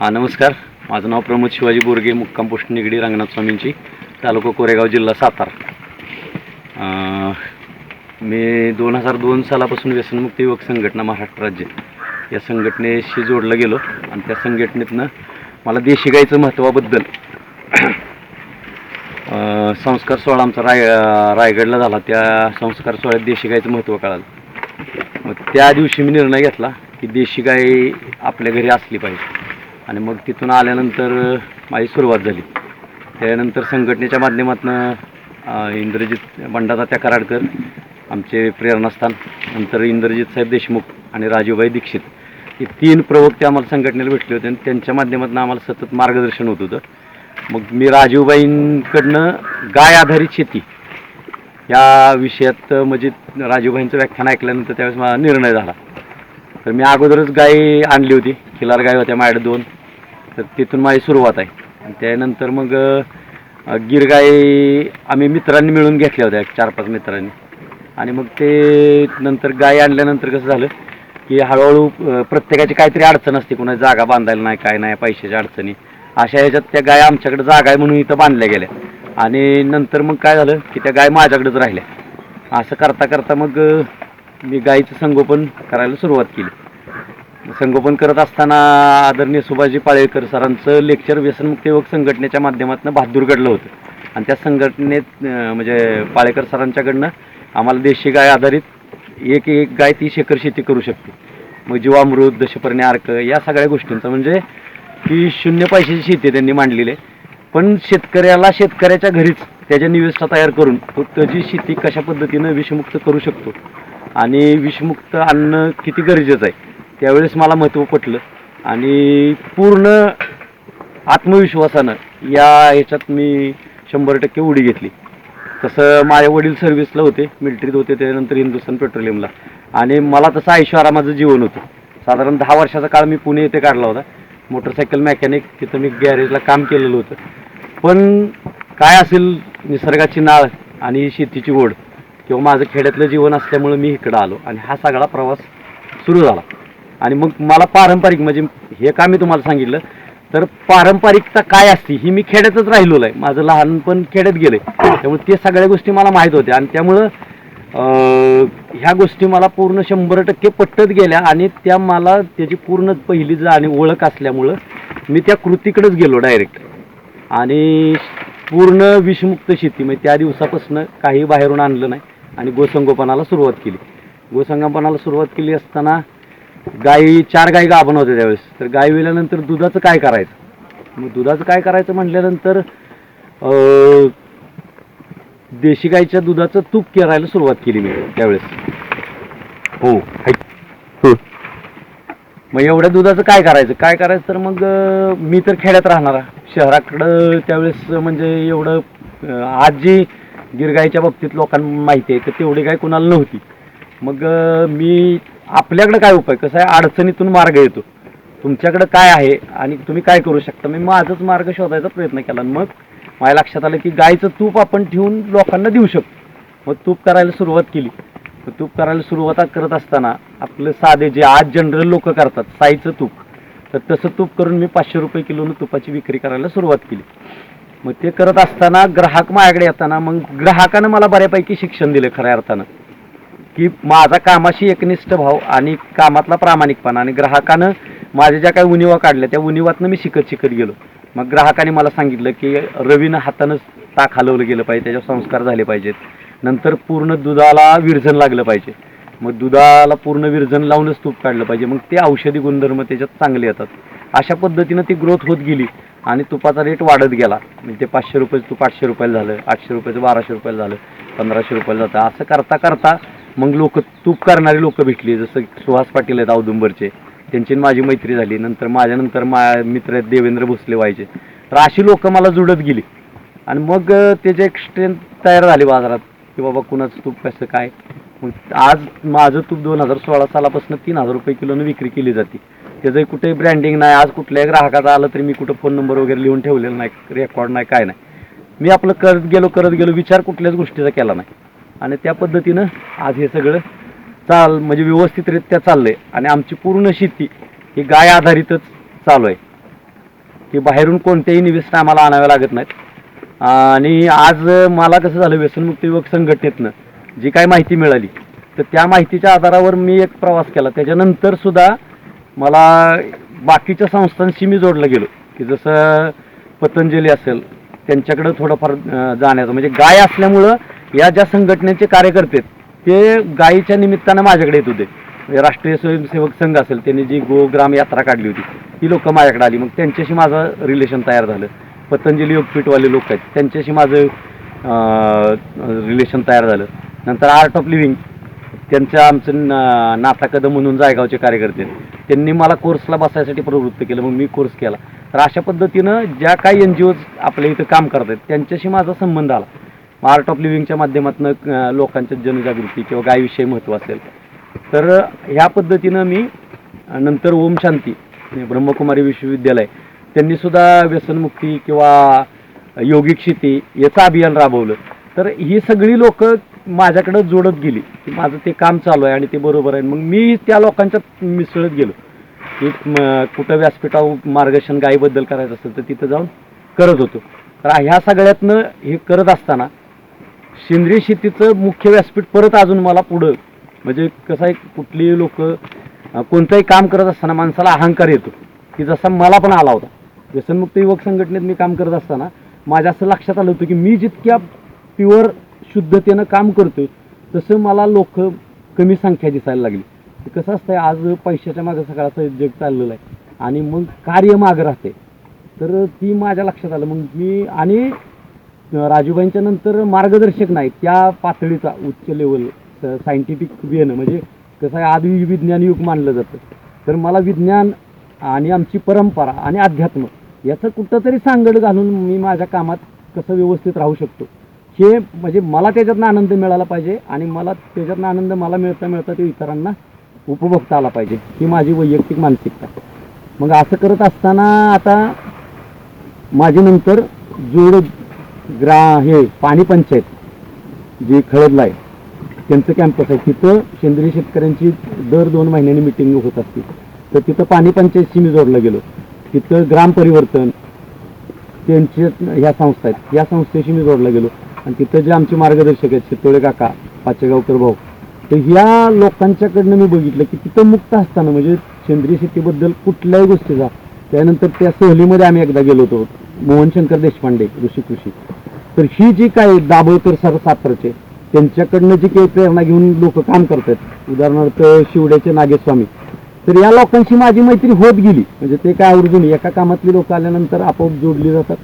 हा नमस्कार. माझं नाव प्रमोद शिवाजी बोरगे मुक्काम पोस्ट निगडी रंगनाथ स्वामींची तालुका कोरेगाव जिल्हा सातारा. मी दोन हजार दोन सालापासून व्यसनमुक्त युवक संघटना महाराष्ट्र राज्य. या संघटनेशी जोडलं गेलो आणि त्या संघटनेतनं मला देशी गाईचं महत्त्वाबद्दल संस्कार सोहळा आमचा राय रायगडला झाला. त्या संस्कार सोहळ्यात देशी गाईचं महत्त्व कळालं. मग त्या दिवशी मी निर्णय घेतला की देशी गाय आपल्या घरी असली पाहिजे. आणि मग तिथून आल्यानंतर माझी सुरुवात झाली. त्यानंतर संघटनेच्या माध्यमातून इंद्रजित बंडादात्या कराडकर आमचे प्रेरणास्थान नंतर इंद्रजित साहेब देशमुख आणि राजूभाई दीक्षित हे तीन प्रवक्ते आम्हाला संघटनेला भेटले होते आणि त्यांच्या माध्यमातून आम्हाला सतत मार्गदर्शन होत होतं. मग मी राजूबाईंकडनं गाय आधारित शेती या विषयात म्हणजे राजूभाईंचं व्याख्यान ऐकल्यानंतर त्यावेळेस माझा निर्णय झाला. तर मी अगोदरच गाय आणली होती. खिलार गाय होत्या माझ्याकडे दोन. तर तिथून माझी सुरुवात आहे. आणि त्यानंतर मग अ, आम्ही मित्रांनी मिळून घेतल्या होत्या एक चार पाच मित्रांनी. आणि मग ते नंतर गाय आणल्यानंतर कसं झालं की हळूहळू अ, प्रत्येकाची काहीतरी अडचण असते कोणाची जागा बांधायला नाही काय नाही पैशाच्या अडचणी. अशा ह्याच्यात त्या गाय आमच्याकडे जागा आहे म्हणून इथं बांधल्या गेल्या. आणि नंतर मग काय झालं की त्या गाय माझ्याकडेच राहिल्या. असं करता करता मग अ, मी गायीचं संगोपन करायला सुरुवात केली. संगोपन करत असताना आदरणीय सुभाषजी पाळेकर सरांचं लेक्चर व्यसनमुक्त युवक संघटनेच्या माध्यमातून बहादूरगडलं होतं. आणि त्या संघटनेत म्हणजे पाळेकर सरांच्याकडनं आम्हाला देशी गाय आधारित एक एक गाय तीस एकर शेती करू शकते. मग जीवामृत दशपर्णी अर्क या सगळ्या गोष्टींचं म्हणजे की शून्य पैशाची शेती त्यांनी मांडलेली आहे. पण शेतकऱ्याला शेतकऱ्याच्या घरीच त्याच्या निविष्ठा तयार करून तो त्याची शेती कशा पद्धतीनं विषमुक्त करू शकतो? आणि विषमुक्त आणणं किती गरजेचं आहे? त्यावेळेस मला महत्त्व पटलं. आणि पूर्ण आत्मविश्वासानं या ह्याच्यात मी शंभर टक्के उडी घेतली. तसं माझे वडील सर्व्हिसला होते मिलिटरीत होते त्यानंतर हिंदुस्थान पेट्रोलियमला. आणि मला तसं ऐश्वर्या माझं जीवन होतं. साधारण दहा वर्षाचा काळ मी पुणे येथे काढला होता. मोटरसायकल मेकॅनिक तिथं मी गॅरेजला काम केलेलं होतं. पण काय असेल निसर्गाची नाळ आणि शेतीची ओढ किंवा माझं खेड्यातलं जीवन असल्यामुळं मी इकडं आलो आणि हा सगळा प्रवास सुरू झाला. आणि मग मला पारंपरिक म्हणजे हे का मी तुम्हाला सांगितलं तर पारंपरिकता काय असते ही मी खेड्यातच राहिलेलो आहे. माझं लहानपण खेड्यात गेले त्यामुळे ते सगळ्या गोष्टी मला माहीत होत्या. आणि त्यामुळं ह्या गोष्टी मला पूर्ण शंभर टक्के पटत गेल्या आणि त्या मला त्याची पूर्ण पहिली जाणीव ओळख असल्यामुळं मी त्या कृतीकडेच गेलो डायरेक्ट आणि पूर्ण विषमुक्त शेती म्हणजे त्या दिवसापासून काही बाहेरून आणलं नाही आणि गोसंगोपनाला सुरुवात केली. गोसंगोपनाला सुरुवात केली असताना गाई चार गाई गाभण होत्या त्यावेळेस. तर गाय विल्यानंतर दुधाचं काय करायचं? मग दुधाचं काय करायचं म्हटल्यानंतर अं, देशी गाईच्या दुधाचं तूप करायला सुरुवात केली मी त्यावेळेस. हो. हाय. मग एवढ्या दुधाचं काय करायचं? काय करायचं तर मग मी तर खेड्यात राहणारा शहराकडं त्यावेळेस म्हणजे एवढं आज जी गिरगाईच्या बाबतीत लोकांना माहिती आहे तर तेवढी काय कुणाला नव्हती. मग मी आपल्याकडं काय उपाय? कसं आहे? अडचणीतून मार्ग येतो. तुमच्याकडं काय आहे आणि तुम्ही काय करू शकता? मी माझाच मार्ग शोधायचा प्रयत्न केला. आणि मग माझ्या लक्षात आलं की गायीचं तूप आपण ठेवून लोकांना देऊ शकतो. मग तूप करायला सुरुवात केली. मग तूप करायला सुरुवात करत असताना आपलं साधे जे आज जनरल लोक करतात साईचं तूप. तर तसं तूप करून मी पाचशे रुपये किलोनं तुपाची विक्री करायला सुरुवात केली. मग ते करत असताना ग्राहक माझ्याकडे येताना मग ग्राहकानं मला बऱ्यापैकी शिक्षण दिलं खऱ्या अर्थानं. की माझा कामाशी एकनिष्ठ भाव आणि कामातला प्रामाणिकपणा आणि ग्राहकानं माझ्या ज्या काही उणिवा काढल्या त्या उणिवातनं मी शिकत शिकत गेलो. मग ग्राहकाने मला सांगितलं की रवीनं हातानंच ताक हलवलं गेलं पाहिजे त्याच्यावर संस्कार झाले पाहिजेत. नंतर पूर्ण दुधाला विरजन लागलं पाहिजे. मग दुधाला पूर्ण विरजन लावूनच तूप काढलं पाहिजे. मग ते औषधी गुणधर्म त्याच्यात चांगले येतात. अशा पद्धतीनं ती ग्रोथ होत गेली आणि तुपाचा रेट वाढत गेला. म्हणजे ते पाचशे रुपयाचं तूप आठशे रुपयाला झालं आठशे रुपयाचं बाराशे रुपयाला झालं पंधराशे रुपयाला जातं. असं करता करता मग लोक तूप करणारी लोक भेटली जसं सुहास पाटील आहेत औदुंबरचे. त्यांची आणि माझी मैत्री झाली. नंतर माझ्यानंतर मा मित्र आहेत देवेंद्र भोसले व्हायचे तर अशी लोक मला जुडत गेली. आणि मग त्याचे त्याची एक स्ट्रेंथ तयार झाली बाजारात. की बाबा कुणाचं तूप कसं काय? मग आज माझं तूप दोन हजार सोळा सालापासून तीन हजार रुपये किलोनं विक्री केली जाते. त्याचं कुठे ब्रँडिंग नाही. आज कुठल्याही ग्राहकाचा आलं तरी मी कुठं फोन नंबर वगैरे लिहून ठेवलेला नाही. रेकॉर्ड नाही काय नाही. मी आपलं करत गेलो करत गेलो विचार कुठल्याच गोष्टीचा केला नाही. आणि त्या पद्धतीनं आज हे सगळं चाल म्हणजे व्यवस्थितरित्या चाललंय. आणि आमची पूर्ण शेती ही गाय आधारितच चालू आहे. की बाहेरून कोणत्याही निवेसन आम्हाला आणाव्या लागत नाहीत. आणि आज मला कसं झालं व्यसनमुक्ती युवक संघटनेतनं जी काय माहिती मिळाली तर त्या माहितीच्या आधारावर मी एक प्रवास केला. त्याच्यानंतर सुद्धा मला बाकीच्या संस्थांशी मी जोडलं गेलो. की जसं पतंजली असेल त्यांच्याकडं थोडंफार जाण्याचं. म्हणजे गाय असल्यामुळं या ज्या संघटनेचे कार्यकर्ते आहेत, ते गायीच्या निमित्तानं माझ्याकडे येत होते. म्हणजे राष्ट्रीय स्वयंसेवक संघ असेल त्यांनी जी गोग्राम यात्रा काढली होती ती लोकं माझ्याकडे आली. मग त्यांच्याशी माझं रिलेशन तयार झालं. पतंजली योगपीठवाले लोक आहेत त्यांच्याशी माझं रिलेशन तयार झालं. नंतर आर्ट ऑफ लिव्हिंग त्यांच्या आमचं न- नाथा कदम म्हणून जायगावचे कार्यकर्ते त्यांनी मला कोर्सला बसायसाठी प्रवृत्त केलं मग मी कोर्स केला. तर अशा पद्धतीनं ज्या काही एन जी ओज आपल्या इथं काम करत आहेत त्यांच्याशी माझा संबंध आला. आर्ट ऑफ लिव्हिंगच्या माध्यमातून लोकांच्या जनजागृती किंवा गायविषयी महत्त्व असेल. तर ह्या पद्धतीनं मी नंतर ओम शांती ब्रह्मकुमारी विश्वविद्यालय त्यांनीसुद्धा व्यसनमुक्ती किंवा योगिक शेती याचं अभियान राबवलं. तर ही सगळी लोक माझ्याकडं जोडत गेली. की माझं ते काम चालू आहे आणि ते बरोबर आहे. मग मी त्या लोकांच्यात मिसळत गेलो. की कुठं व्यासपीठावर मार्गदर्शन गायीबद्दल करायचं असेल तर तिथं जाऊन करत होतो. तर ह्या सगळ्यातनं हे करत असताना सेंद्रिय शेतीचं मुख्य व्यासपीठ परत अजून मला पुढं. म्हणजे कसं आहे कुठलीही लोक कोणतंही काम करत असताना माणसाला अहंकार येतो. की जसा मला पण आला होता. व्यसनमुक्त युवक संघटनेत मी काम करत असताना माझ्या असं लक्षात आलं होतं की मी जितक्या प्युअर शुद्धतेनं काम करतोय तसं मला लोक कमी संख्या दिसायला लागली. ते कसं असतंय आज पैशाच्या मागं सकाळचं जग चाललेलं आहे. आणि मग कार्य मागं राहते तर ती माझ्या लक्षात आलं. मग मी आणि राजूबाईंच्या नंतर मार्गदर्शक नाही त्या पातळीचा उच्च लेवल सायंटिफिक वेनं म्हणजे कसं आहे आधी विज्ञान युग मानलं जातं. तर मला विज्ञान आणि आमची परंपरा आणि अध्यात्म याचं कुठंतरी सांगड घालून मी माझ्या कामात कसं व्यवस्थित राहू शकतो. हे म्हणजे मला त्याच्यातनं आनंद मिळाला पाहिजे आणि मला त्याच्यातनं आनंद मला मिळता मिळता ते इतरांना उपभोगता आला पाहिजे. ही माझी वैयक्तिक मानसिकता. मग असं करत असताना आता माझी नंतर जोड ग्रा हे पाणी पंचायत जी खळदला आहे. त्यांचं कॅम्पस आहे. तिथं सेंद्रिय शेतकऱ्यांची दर दोन महिन्यांनी मिटिंग होत असते. तर तिथं पाणी पंचायतशी मी जोडलं गेलो. तिथं ग्राम परिवर्तन त्यांचे ह्या संस्था आहेत. या संस्थेशी मी जोडला गेलो. आणि तिथं जे आमचे मार्गदर्शक आहेत शेतोळे काका पाचेगावकर भाऊ तर ह्या लोकांच्याकडनं मी बघितलं की तिथं मुक्त असताना म्हणजे सेंद्रिय शेतीबद्दल कुठल्याही गोष्टीचा त्यानंतर त्या सहलीमध्ये आम्ही एकदा गेलो होतो. मोहनशंकर देशपांडे ऋषी कृषी. तर ही जी काय दाभोळकर सर सातारचे त्यांच्याकडनं जी काही प्रेरणा घेऊन लोक काम करतात उदाहरणार्थ शिवड्याचे नागेस्वामी. तर या लोकांशी माझी मैत्री होत गेली. म्हणजे ते काय आवर्जून एका कामातली लोक आल्यानंतर आपोआप जोडली जातात.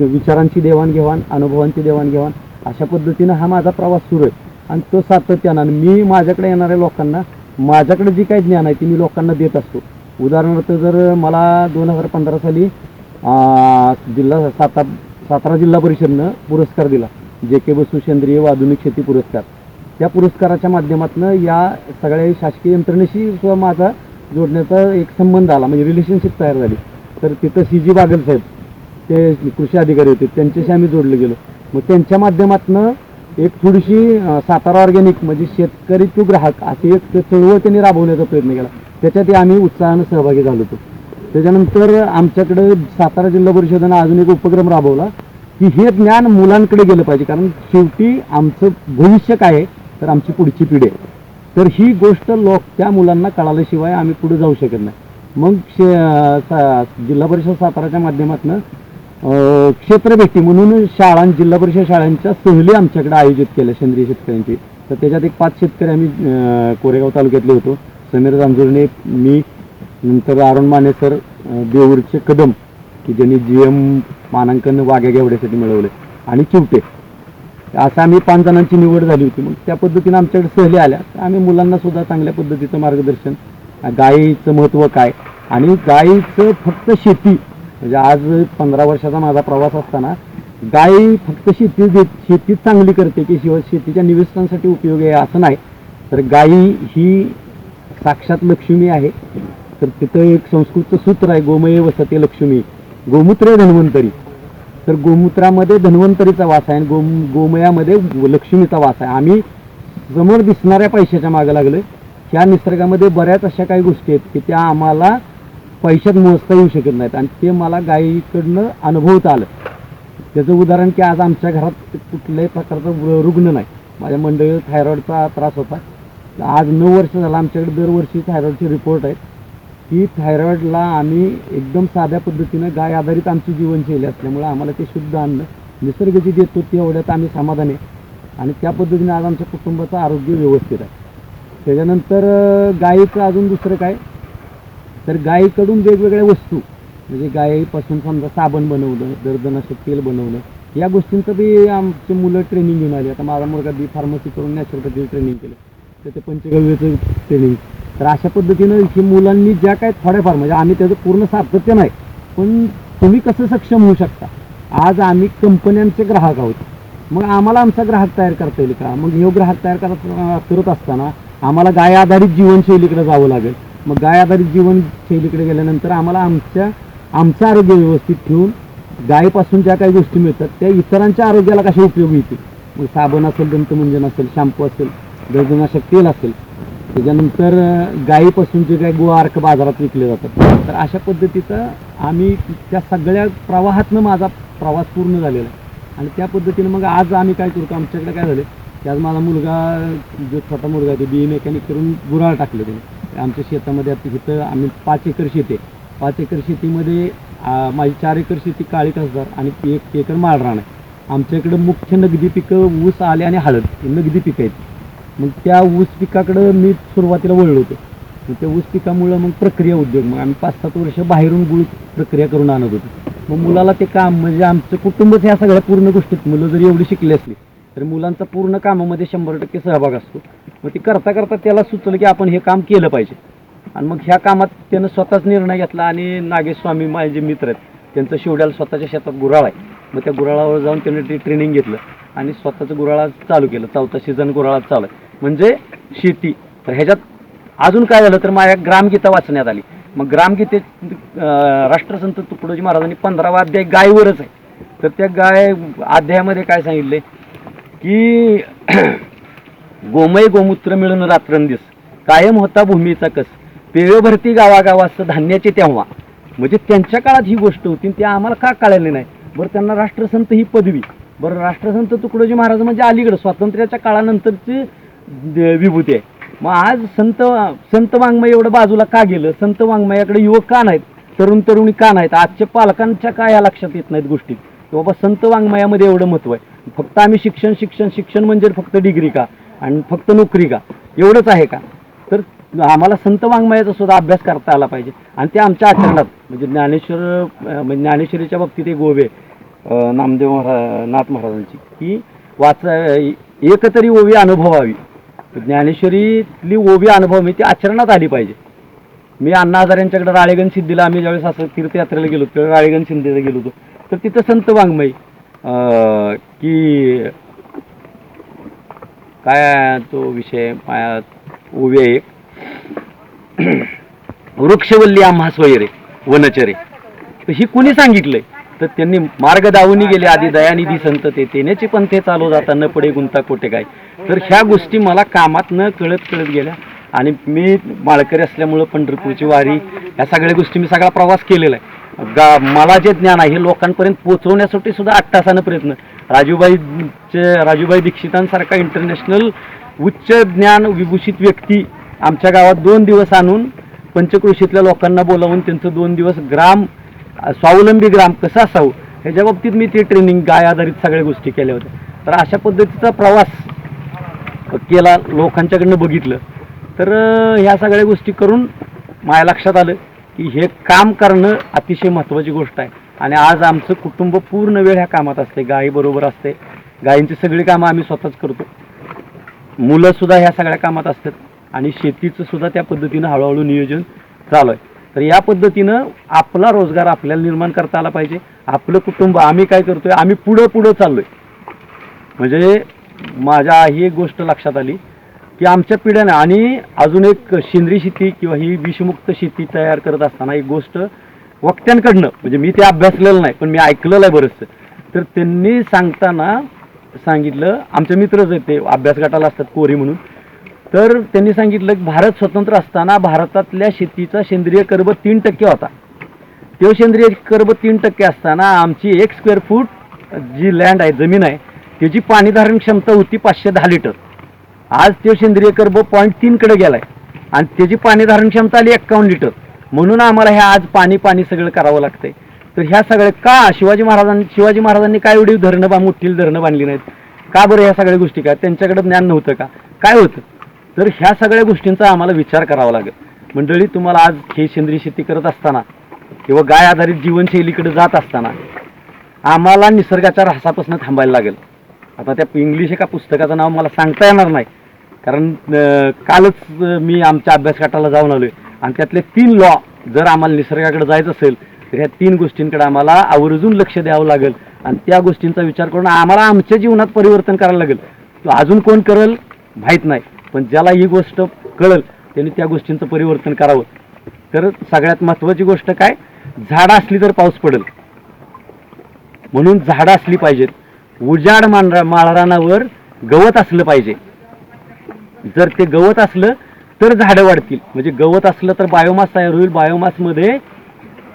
विचारांची देवाणघेवाण अनुभवांची देवाणघेवाण अशा पद्धतीनं हा माझा प्रवास सुरू आहे. आणि तो सातत्यानं आणि मी माझ्याकडे येणाऱ्या लोकांना माझ्याकडे जी काही ज्ञान आहे ती मी लोकांना देत असतो. उदाहरणार्थ जर मला दोन हजार पंधरा साली जिल्हा साता सातारा जिल्हा परिषदनं पुरस्कार दिला. जे के बसू सेंद्रिय व आधुनिक शेती पुरस्कार. त्या पुरस्काराच्या माध्यमातून या सगळ्या शासकीय यंत्रणेशी सुद्धा माझा जोडण्याचा एक संबंध आला. म्हणजे रिलेशनशिप तयार झाली. तर तिथं सी जी बागल साहेब ते कृषी अधिकारी होते. त्यांच्याशी आम्ही जोडले गेलो. मग त्यांच्या माध्यमातनं एक थोडीशी सातारा ऑर्गॅनिक म्हणजे शेतकरी टू ग्राहक अशी एक चळवळ त्यांनी राबवण्याचा प्रयत्न केला. त्याच्यात आम्ही उत्साहानं सहभागी झालो होतो. त्याच्यानंतर आमच्याकडे सातारा जिल्हा परिषदेनं अजून एक उपक्रम राबवला की हे ज्ञान मुलांकडे गेलं पाहिजे. कारण शेवटी आमचं भविष्य काय आहे तर आमची पुढची पिढी आहे. तर ही गोष्ट लोक त्या मुलांना कळाल्याशिवाय आम्ही पुढे जाऊ शकत नाही. मग शे सा- जिल्हा परिषद साताराच्या माध्यमातून क्षेत्रभेटी म्हणून शाळां जिल्हा परिषद शाळांच्या सहली आमच्याकडे आयोजित केल्या सेंद्रिय शेतकऱ्यांची. तर त्याच्यात एक पाच शेतकरी आम्ही कोरेगाव तालुक्यातले होतो. समीर जांजुर्णे मी नंतर अरुण माने सर देऊरचे कदम की ज्यांनी जी एम मानांकन वाघ्या घेवड्यासाठी मिळवले आणि चिवटे. असं आम्ही पाच जणांची निवड झाली होती. मग त्या पद्धतीनं आमच्याकडे सहली आल्या. तर आम्ही मुलांना सुद्धा चांगल्या पद्धतीचं मार्गदर्शन गायीचं महत्त्व काय? आणि गायीचं फक्त शेती म्हणजे आज पंधरा वर्षाचा माझा प्रवास असताना गाय फक्त शेती देत- चांगली करते की शिवाय शेतीच्या निवेशनासाठी उपयोगी आहे असं नाही. तर गायी ही साक्षात लक्ष्मी आहे. तर तिथं एक संस्कृतचं सूत्र आहे गोमये वसते लक्ष्मी. गोमूत्र धन्वंतरी. तर गोमूत्रामध्ये धन्वंतरीचा वास आहे आणि गोम गोमयामध्ये लक्ष्मीचा वास आहे. आम्ही समोर दिसणाऱ्या पैशाच्या मागं लागलं ह्या निसर्गामध्ये बऱ्याच अशा काही गोष्टी आहेत की त्या आम्हाला पैशात मोजता येऊ शकत नाहीत आणि ते मला गायीकडनं अनुभवता आलं. त्याचं उदाहरण की आज आमच्या घरात कुठल्याही प्रकारचा रुग्ण नाही. माझ्या मंडळीत थायरॉईडचा त्रास होता. आज नऊ वर्ष झालं आमच्याकडे दरवर्षी थायरॉईडचे रिपोर्ट आहेत की थायरॉईडला आम्ही एकदम साध्या पद्धतीनं गाय आधारित आमची जीवनशैली असल्यामुळे आम्हाला ते शुद्ध अन्न निसर्ग जे देतो तेवढ्यात आम्ही समाधानी आहे. आणि त्या पद्धतीने आज आमच्या कुटुंबाचं आरोग्य व्यवस्थित आहे. त्याच्यानंतर गायीचं अजून दुसरं काय? तर गायीकडून वेगवेगळ्या वस्तू म्हणजे गायीपासून समजा साबण बनवलं दर्दनाशक तेल बनवलं या गोष्टींचं बी आमचे मुलं ट्रेनिंग घेऊन आली. आता माझा मुलगा बी फार्मसी करून नॅचरोपॅथी ट्रेनिंग केलं. त्याचं पंचगव्याचं ट्रेनिंग तर अशा पद्धतीनं ही मुलांनी ज्या काय थोड्याफार म्हणजे आम्ही त्याचं पूर्ण सातत्य नाही पण तुम्ही कसं सक्षम होऊ शकता? आज आम्ही कंपन्यांचे ग्राहक आहोत. मग आम्हाला आमचा ग्राहक तयार करता येईल का? मग हे ग्राहक तयार करत करत असताना आम्हाला गाय आधारित जीवनशैलीकडे जावं लागेल. मग गाय आधारित जीवनशैलीकडे गेल्यानंतर आम्हाला आमच्या आमचं आरोग्य व्यवस्थित ठेवून गायीपासून ज्या काही गोष्टी मिळतात त्या इतरांच्या आरोग्याला कशा उपयोगी येतील? मग साबण असेल दंतमंजन असेल शॅम्पू असेल दर्दनाशक तेल असेल त्याच्यानंतर अं, गायीपासून जे काय गोआर्क बाजारात विकले जातात तर अशा पद्धतीचं आम्ही त्या सगळ्या प्रवाहातनं माझा प्रवास पूर्ण झालेला आहे. आणि त्या पद्धतीनं मग आज आम्ही काय करतो आमच्याकडे काय झालं की आज माझा मुलगा जो छोटा मुलगा आहे तो बी मेकॅनिक करून गुराळ टाकलं त्याने. आमच्या शेतामध्ये आता तिथं आम्ही पाच एकर शेती आहे. पाच एकर शेतीमध्ये माझी चार एकर शेती काळी कसदार आणि एक एकर माळराण आहे. आमच्या इकडं मुख्य नगदी पिकं ऊस आले आणि हळद ही नगदी पिकं आहेत. मग त्या ऊस पिकाकडं मी सुरुवातीला वळलो होतो. मग त्या ऊस पिकामुळं मग प्रक्रिया उद्योग मग आम्ही पाच सात वर्ष बाहेरून गुळ प्रक्रिया करून आणत होतो. मग मुलाला ते काम म्हणजे आमचं कुटुंबच ह्या सगळ्या पूर्ण गोष्टीत मुलं जरी एवढी शिकली असली तर मुलांचा पूर्ण कामामध्ये शंभर टक्के सहभाग असतो. मग ते करता करता त्याला सुचलं की आपण हे काम केलं पाहिजे. आणि मग ह्या कामात त्यानं स्वतःच निर्णय घेतला आणि नागेश स्वामी माझे जे मित्र आहेत. त्यांचं शेवड्याला स्वतःच्या शेतात गुराळ आहे. मग त्या गुराळावर जाऊन त्याने ते ट्रेनिंग घेतलं आणि स्वतःचं गुराळा चालू केलं. चौथा सीझन गुराळा चालू आहे. म्हणजे शेती. तर ह्याच्यात अजून काय झालं तर माझ्या ग्रामगीता वाचण्यात आली. मग ग्रामगीते राष्ट्रसंत तुकडोजी महाराजांनी पंधरावा अध्याय गायवरच आहे. तर त्या गाय अध्यायामध्ये काय सांगितले? की गोमय गोमूत्र मिळून रात्रंदिस कायम होता भूमीचा कस. पेळभरती गावागावास धान्याचे तेव्हा. म्हणजे त्यांच्या काळात ही गोष्ट होती आणि ते आम्हाला का कळाली नाही? बरं त्यांना राष्ट्रसंत ही पदवी. बरं राष्ट्रसंत तुकडोजी महाराज म्हणजे अलीकडं स्वातंत्र्याच्या काळानंतरची विभूती आहे. मग आज संत संत वाङ्मय एवढं बाजूला का गेलं? संत वाङ्मयाकडे युवक का नाहीत? तरुण तरुणी का नाहीत? आजच्या पालकांच्या काय या लक्षात येत नाहीत गोष्टी? की बाबा संत वाङ्मयामध्ये एवढं महत्त्व आहे. फक्त आम्ही शिक्षण शिक्षण शिक्षण म्हणजे फक्त डिग्री का? आणि फक्त नोकरी का? एवढंच आहे का? तर आम्हाला संत वाङ्मयाचा सुद्धा अभ्यास करता आला पाहिजे. आणि ते आमच्या आचरणात म्हणजे ज्ञानेश्वर म्हणजे ज्ञानेश्वरीच्या बाबतीत एक गोवे नामदेव महाराज नाथ महाराजांची की वाचा एक तरी ओवी अनुभवावी. ज्ञानेश्वरीतली ओबी अनुभव मी ती आचरणात आली पाहिजे. मी अण्णा हजाऱ्यांच्याकडे राळेगण सिद्धीला आम्ही ज्यावेळेस असं तीर्थयात्रेला गेलो होतो राळेगण सिद्धीला गेलो होतो. तर तिथं संत वाङ्मय की काय तो विषय माया ओवी आहे एक. वृक्षवल्ली आम्हास वैरे वनचरे. तर ही कुणी सांगितलंय? तर त्यांनी मार्ग दावून गेले आधी दयानिधी संत ते तेनेचे पंथे चालू जाता न पडे गुंता कोटे काय तर ह्या गोष्टी मला कामात न कळत कळत गेल्या. आणि मी माळकरी असल्यामुळं पंढरपूरची वारी ह्या सगळ्या गोष्टी मी सगळा प्रवास केलेला आहे. गा मला जे ज्ञान आहे हे लोकांपर्यंत पोचवण्यासाठी सुद्धा अट्टासानं प्रयत्न. राजूबाईचे राजूबाई दीक्षितांसारखा इंटरनॅशनल उच्च ज्ञान विभूषित व्यक्ती आमच्या गावात दोन दिवस आणून पंचकृषीतल्या लोकांना बोलावून त्यांचं दोन दिवस ग्राम स्वावलंबी ग्राम कसं असावं ह्याच्या बाबतीत मी ते ट्रेनिंग गाय आधारित सगळ्या गोष्टी केल्या होत्या. तर अशा पद्धतीचा प्रवास केला लोकांच्याकडनं बघितलं. तर ह्या सगळ्या गोष्टी करून माझ्या लक्षात आलं की हे काम करणं अतिशय महत्त्वाची गोष्ट आहे. आणि आज आमचं कुटुंब पूर्ण वेळ ह्या कामात असते गायीबरोबर असते. गायींची सगळी कामं आम्ही स्वतःच करतो. मुलंसुद्धा ह्या सगळ्या कामात असतात. आणि शेतीचं सुद्धा त्या पद्धतीनं हळूहळू नियोजन चालू आहे. तर या पद्धतीनं आपला रोजगार आपल्याला निर्माण करता आला पाहिजे. आपलं कुटुंब आम्ही काय करतोय? आम्ही पुढं पुढं चाललोय. म्हणजे माझ्या ही एक गोष्ट लक्षात आली की आमच्या पिढ्याने आणि अजून एक सेंद्रिय शेती किंवा ही विषमुक्त शेती तयार करत असताना एक गोष्ट वक्त्यांकडनं म्हणजे मी ते अभ्यासलेलं नाही पण मी ऐकलेलं आहे बरंचसं. तर त्यांनी सांगताना सांगितलं आमचे मित्रच आहेत ते अभ्यास गटाला असतात कोरी म्हणून तर त्यांनी सांगितलं की भारत स्वतंत्र असताना भारतातल्या शेतीचा सेंद्रिय कर्ब तीन टक्के होता. तो सेंद्रिय कर्ब तीन टक्के असताना आमची एक स्क्वेअर फूट जी लँड आहे जमीन आहे त्याची पाणी धारण क्षमता होती पाचशे दहा लिटर. आज तो सेंद्रिय कर्ब पॉईंट तीनकडे गेलाय. आणि त्याची पाणी धारण क्षमता आली एक्कावन्न लिटर. म्हणून आम्हाला ह्या आज पाणी पाणी सगळं करावं लागतंय. तर ह्या सगळ्या का शिवाजी महाराजांनी शिवाजी महाराजांनी काय एवढी धरणं बा मोठी धरणं बांधली नाहीत? का बरं ह्या सगळ्या गोष्टी काय त्यांच्याकडे ज्ञान नव्हतं का? काय होतं? तर ह्या सगळ्या गोष्टींचा आम्हाला विचार करावा लागेल. मंडळी तुम्हाला आज हे सेंद्रिय शेती करत असताना किंवा गाय आधारित जीवनशैलीकडे जात असताना आम्हाला निसर्गाच्या ऱ्हासापासून थांबायला लागेल. आता त्या इंग्लिश एका पुस्तकाचं नाव मला सांगता येणार नाही. कारण कालच मी आमच्या अभ्यासगटाला जाऊन आलोय. आणि त्यातले तीन लॉ जर आम्हाला निसर्गाकडे जायचं असेल तर ह्या तीन गोष्टींकडे आम्हाला आवर्जून लक्ष द्यावं लागेल. आणि त्या गोष्टींचा विचार करून आम्हाला आमच्या जीवनात परिवर्तन करायला लागेल. तो अजून कोण करेल? माहीत नाही. पण ज्याला ही गोष्ट कळल त्यांनी त्या गोष्टींचं परिवर्तन करावं. तर सगळ्यात महत्त्वाची गोष्ट काय? झाडं असली तर पाऊस पडेल. म्हणून झाडं असली पाहिजेत. उजाड मांढरा माळरानावर गवत असलं पाहिजे. जर ते गवत असलं तर झाडं वाढतील. म्हणजे गवत असलं तर बायोमास तयार होईल. बायोमासमध्ये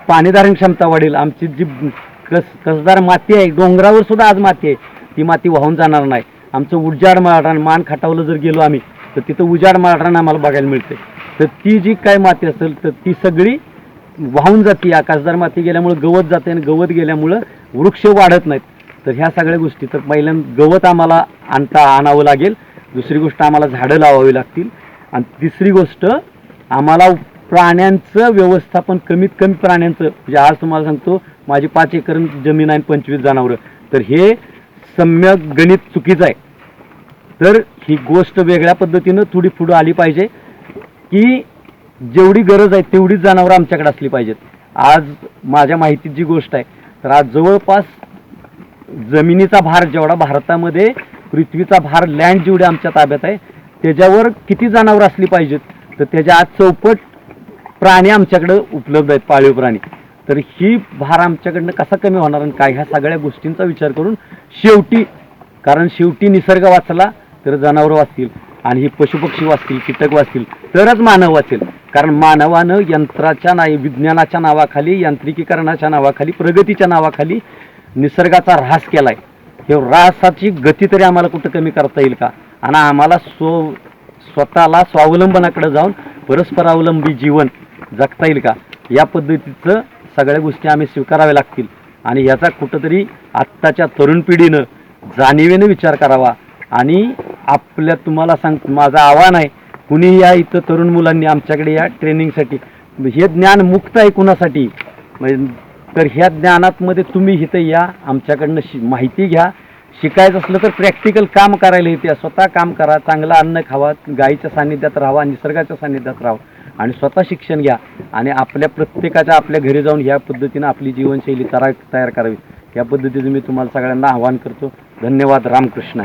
पाणीधारण क्षमता वाढेल. आमची जी कस कसदार माती आहे डोंगरावर सुद्धा आज माती आहे. ती माती वाहून जाणार नाही. आमचं उजाड माळरान मान खटावलं जर गेलो आम्ही तर तिथं उजाड माळरान आम्हाला बघायला मिळते. तर ती जी काय माती असेल तर ती सगळी वाहून जाते. आकाशदार माती गेल्यामुळं गवत जाते आणि गवत गेल्यामुळं वृक्ष वाढत नाहीत. तर ह्या सगळ्या गोष्टी तर पहिल्यांदा गवत आम्हाला आणता आणावं लागेल दुसरी गोष्ट आम्हाला झाडं लावावी लागतील आणि तिसरी गोष्ट आम्हाला प्राण्यांचं व्यवस्थापन कमीत कमी प्राण्यांचं म्हणजे आज तुम्हाला सांगतो माझी पाच एकर जमीन आहे आणि पंचवीस जनावरं तर हे सम्यक गणित चुकीचं आहे. तर ही गोष्ट वेगळ्या पद्धतीनं थोडी पुढं आली पाहिजे की जेवढी गरज आहे तेवढीच जनावरं आमच्याकडे असली पाहिजेत. आज माझ्या माहितीत जी गोष्ट आहे तर आज जवळपास जमिनीचा भार जेवढा भारतामध्ये पृथ्वीचा भार लँड जेवढे आमच्या ताब्यात आहे त्याच्यावर किती जनावरं असली पाहिजेत? तर त्याच्या आज चौपट प्राणी आमच्याकडं उपलब्ध आहेत पाळीव प्राणी. तर ही भार आमच्याकडनं कसा कमी होणार आणि काय? ह्या सगळ्या गोष्टींचा विचार करून शेवटी कारण शेवटी निसर्ग वाचला तर जनावरं वाचतील आणि ही पशुपक्षी वाचतील कीटक वाचतील तरच मानव वाचेल. कारण मानवानं यंत्राच्या नाही विज्ञानाच्या नावाखाली यांत्रिकीकरणाच्या नावाखाली प्रगतीच्या नावाखाली निसर्गाचा ऱ्हास केलाय. हे ऱ्हासाची गती तरी आम्हाला कुठं कमी करता येईल का? आणि आम्हाला स्व स्वतःला स्वावलंबनाकडे जाऊन परस्परावलंबी जीवन जगता येईल का? या पद्धतीचं सगळ्या गोष्टी आम्ही स्वीकाराव्या लागतील. आणि याचा कुठंतरी आत्ताच्या तरुण पिढीनं जाणीवेनं विचार करावा. आणि आपल्या तुम्हाला सांग माझं आव्हान आहे कुणी या इथं तरुण मुलांनी आमच्याकडे या ट्रेनिंगसाठी हे ज्ञान मुक्त आहे कुणासाठी? म्हणजे तर ह्या ज्ञानातमध्ये तुम्ही इथं या आमच्याकडनं शि माहिती घ्या. शिकायचं असलं तर प्रॅक्टिकल काम करायला येते. स्वतः काम करा चांगलं अन्न खावा गाईच्या सान्निध्यात राहावा निसर्गाच्या सान्निध्यात राहा आणि स्वतः शिक्षण घ्या. आणि आपल्या प्रत्येकाच्या आपल्या घरी जाऊन ह्या पद्धतीनं आपली जीवनशैली तरा तयार करावी. या पद्धतीचं मी तुम्हाला सगळ्यांना आवाहन करतो. धन्यवाद. रामकृष्ण.